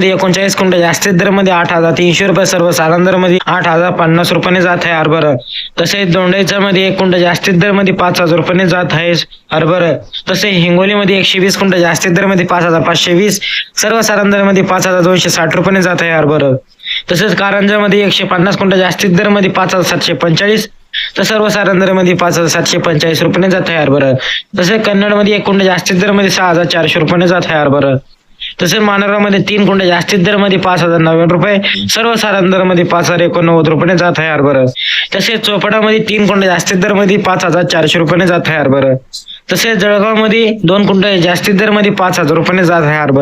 मध्ये एकोणचाळीस क्विंटल जास्तीत दरमध्ये आठ हजार तीनशे रुपये सर्व साधारणमध्ये आठ हजार पन्नास रुपयाने जात आहे हरभर. तसेच दोंडाईचा मध्ये एक क्विंटल जास्तीत दरमध्ये पाच हजार रुपयाने जात आहे हरभर. तसे हिंगोलीमध्ये एकशे वीस क्विंटल जास्तीत दरमध्ये पाच हजार पाचशे वीस सर्व साधारणमध्ये पाच हजार दोनशे साठ रुपयाने जात आहे हरभर. तसेच कारंजामध्ये एकशे पन्नास क्विंटल जास्तीत दरमध्ये पाच हजार सातशे पंचेचाळीस तर सर्व साधारणमध्ये पाच हजार सातशे पंचेचाळीस रुपयाने जात आहे हरभर. तसेच कन्नडमध्ये एक कुंड जास्तीत दरमध्ये सहा हजार चारशे रुपयाने जात आहे हरभर. तसेच मानोरामध्ये तीन कुंड जास्तीत दरमध्ये पाच हजार नव्याण्णव रुपये सर्व साधारण दरमध्ये पाच हजार एकोणनव्वद रुपये जात आहे हरभर. तसेच चोपडामध्ये तीन कुंड जास्तीत दरमध्ये पाच हजार चारशे रुपयाने जात आहे हरभर. तसेच जळगावमध्ये दोन कुंटल जास्तीत दरमध्ये पाच हजार रुपयाने जात आहे हरभर.